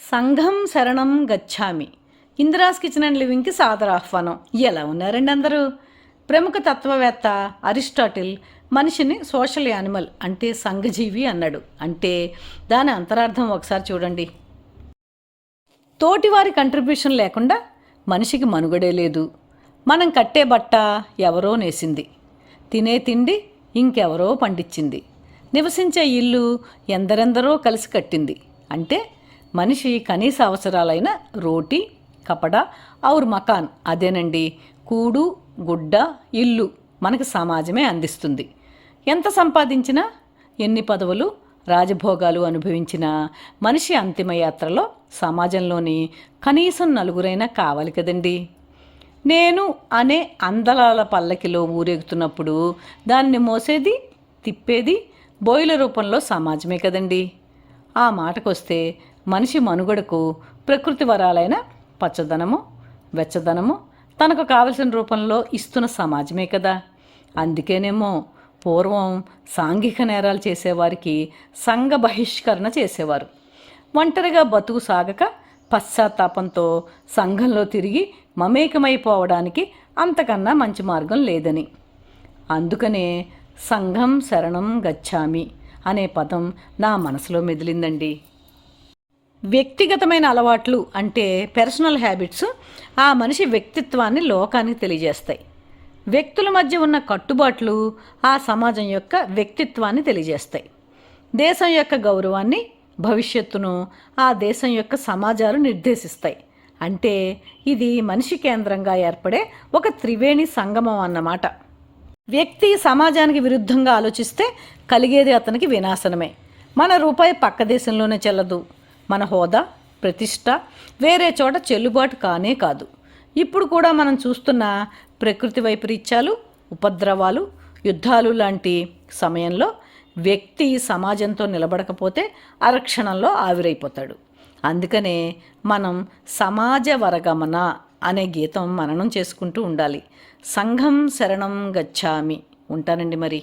సంఘం శరణం గచ్చామి. ఇందిరాస్ కిచెన్ అండ్ లివింగ్కి సాదర ఆహ్వానం. ఎలా ఉన్నారండి అందరూ? ప్రముఖ తత్వవేత్త అరిస్టాటిల్ మనిషిని సోషల్ యానిమల్ అంటే సంఘజీవి అన్నాడు. అంటే దాని అంతరార్థం ఒకసారి చూడండి. తోటివారి కంట్రిబ్యూషన్ లేకుండా మనిషికి మనుగడే లేదు. మనం కట్టే బట్ట ఎవరో నేసింది. తినే తిండి ఇంకెవరో పండించింది. నివసించే ఇల్లు ఎందరెందరో కలిసి కట్టింది. అంటే మనిషి కనీస అవసరాలైన రోటీ కపడ ఔర్ మకాన్ అదేనండి. కూడు గుడ్డ ఇల్లు మనకు సమాజమే అందిస్తుంది. ఎంత సంపాదించినా ఎన్ని పదవులు రాజభోగాలు అనుభవించిన మనిషి అంతిమయాత్రలో సమాజంలోని కనీసం నలుగురైనా కావాలి కదండి. నేను అనే అందలాల పల్లకిలో ఊరేగుతున్నప్పుడు దాన్ని మోసేది తిప్పేది బోయిల రూపంలో సమాజమే కదండి. ఆ మాటకొస్తే మనిషి మనుగడకు ప్రకృతి వరాలైన పచ్చదనము వెచ్చదనము తనకు కావలసిన రూపంలో ఇస్తున్న సమాజమే కదా. అందుకేనేమో పూర్వం సాంఘిక నేరాలు చేసేవారికి సంఘ బహిష్కరణ చేసేవారు. ఒంటరిగా బతుకు సాగక పశ్చాత్తాపంతో సంఘంలో తిరిగి మమేకమైపోవడానికి అంతకన్నా మంచి మార్గం లేదని. అందుకనే సంఘం శరణం గచ్చామి అనే పదం నా మనసులో మెదిలిందండి. వ్యక్తిగతమైన అలవాట్లు అంటే పర్సనల్ హ్యాబిట్స్ ఆ మనిషి వ్యక్తిత్వాన్ని లోకానికి తెలియజేస్తాయి. వ్యక్తుల మధ్య ఉన్న కట్టుబాట్లు ఆ సమాజం యొక్క వ్యక్తిత్వాన్ని తెలియజేస్తాయి. దేశం యొక్క గౌరవాన్ని భవిష్యత్తును ఆ దేశం యొక్క సమాజాలు నిర్దేశిస్తాయి. అంటే ఇది మనిషి కేంద్రంగా ఏర్పడే ఒక త్రివేణి సంగమం అన్నమాట. వ్యక్తి సమాజానికి విరుద్ధంగా ఆలోచిస్తే కలిగేది అతనికి వినాశనమే. మన రూపాయి పక్క దేశంలోనే చెల్లదు. మన హోదా ప్రతిష్ట వేరే చోట చెల్లుబాటు కానే కాదు. ఇప్పుడు కూడా మనం చూస్తున్న ప్రకృతి వైపరీత్యాలు ఉపద్రవాలు యుద్ధాలు లాంటి సమయంలో వ్యక్తి సమాజంతో నిలబడకపోతే అరక్షణంలో ఆవిరైపోతాడు. అందుకనే మనం సమాజ వరగమన అనే గీతం మననం చేసుకుంటూ ఉండాలి. సంఘం శరణం గచ్చామి. ఉంటానండి మరి.